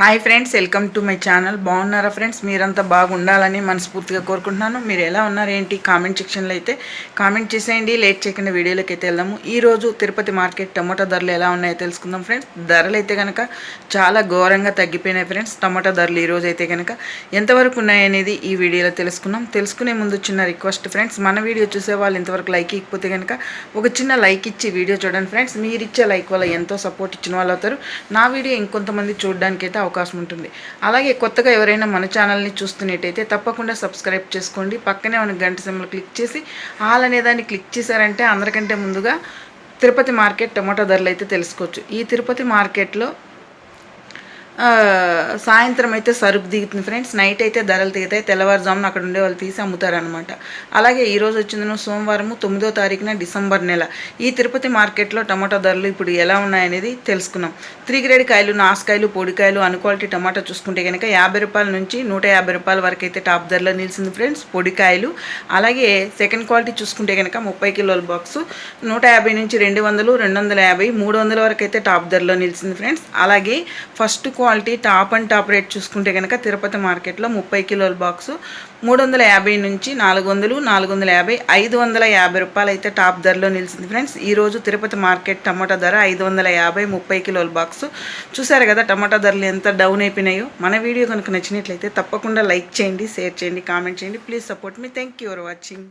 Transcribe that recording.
Hi friends welcome to my channel బాగున్నారా friends మీరంతా బాగుండాలని మనస్ఫూర్తిగా కోరుకుంటున్నాను. మీరు ఎలా ఉన్నారు ఏంటి? కామెంట్ సెక్షన్లో అయితే కామెంట్ చేసేయండి. లేట్ చేయకుండా వీడియోలోకి అయితే వెళ్దాము. ఈ రోజు తిరుపతి మార్కెట్ టమాటా ధరలు ఎలా ఉన్నాయో తెలుసుకుందాం ఫ్రెండ్స్ ధరలు అయితే కనుక చాలా ఘోరంగా తగ్గిపోయినాయి ఫ్రెండ్స్ టమాటా ధరలు ఈరోజు అయితే కనుక ఎంతవరకు ఉన్నాయనేది ఈ వీడియోలో తెలుసుకుందాం. తెలుసుకునే ముందు చిన్న రిక్వెస్ట్ ఫ్రెండ్స్ మన వీడియో చూసే వాళ్ళు ఇంతవరకు లైక్ ఇకపోతే కనుక ఒక చిన్న లైక్ ఇచ్చి వీడియో చూడండి ఫ్రెండ్స్ మీరు ఇచ్చే లైక్ వల్ల ఎంతో సపోర్ట్ ఇచ్చిన వాళ్ళు అవుతారు. నా వీడియో ఇంకొంతమంది చూడడానికి అయితే అవకాశం ఉంటుంది. అలాగే కొత్తగా ఎవరైనా మన ఛానల్ని చూస్తున్నట్టయితే తప్పకుండా సబ్స్క్రైబ్ చేసుకోండి. పక్కనే ఉన్న గంట సింబల్ క్లిక్ చేసి ఆల్ అనే దాన్ని క్లిక్ చేశారంటే అందరికంటే ముందుగా తిరుపతి మార్కెట్ టమాటో ధరలు అయితే తెలుసుకోవచ్చు. ఈ తిరుపతి మార్కెట్లో సాయంత్రం అయితే సరుకు దిగుతుంది ఫ్రెండ్స్. నైట్ అయితే ధరలు దిగుతాయి. తెల్లవారుజామున అక్కడ ఉండే వాళ్ళు తీసి అమ్ముతారనమాట అలాగే ఈరోజు రోజు వచ్చింది సోమవారం తొమ్మిదో తారీఖున డిసెంబర్ నెల. ఈ తిరుపతి మార్కెట్లో టమాటా ధరలు ఇప్పుడు ఎలా ఉన్నాయనేది తెలుసుకున్నాం త్రీ గ్రేడ్ కాయలు నాసుకాయలు పొడికాయలు అన్క్వాలిటీ టమాటా చూసుకుంటే కనుక యాభై రూపాయల నుంచి నూట యాభై రూపాయల వరకు అయితే టాప్ ధరలో నిలిచింది ఫ్రెండ్స్ పొడికాయలు అలాగే సెకండ్ క్వాలిటీ చూసుకుంటే కనుక ముప్పై కిలోల బాక్స్ నూట యాభై నుంచి రెండు వందలు రెండు వందల యాభై మూడు వందల వరకు అయితే టాప్ ధరలో నిలిచింది ఫ్రెండ్స్. అలాగే first quality quality top and top rate చూసుకుంటే కనుక తిరుపతి మార్కెట్లో ముప్పై కిలోల బాక్సు మూడు వందల యాభై నుంచి నాలుగు వందలు నాలుగు వందల యాభై ఐదు వందల యాభై రూపాయలు అయితే టాప్ ధరలో నిలిచింది ఫ్రెండ్స్. ఈరోజు తిరుపతి మార్కెట్ టమాటా ధర ఐదు వందల యాభై ముప్పై కిలోల బాక్స్. చూసారు కదా టమాటా ధరలు ఎంత డౌన్ అయిపోయినాయో? మన వీడియో కనుక నచ్చినట్లయితే తప్పకుండా లైక్ చేయండి షేర్ చేయండి కామెంట్ చేయండి. Please support me. Thank you for watching.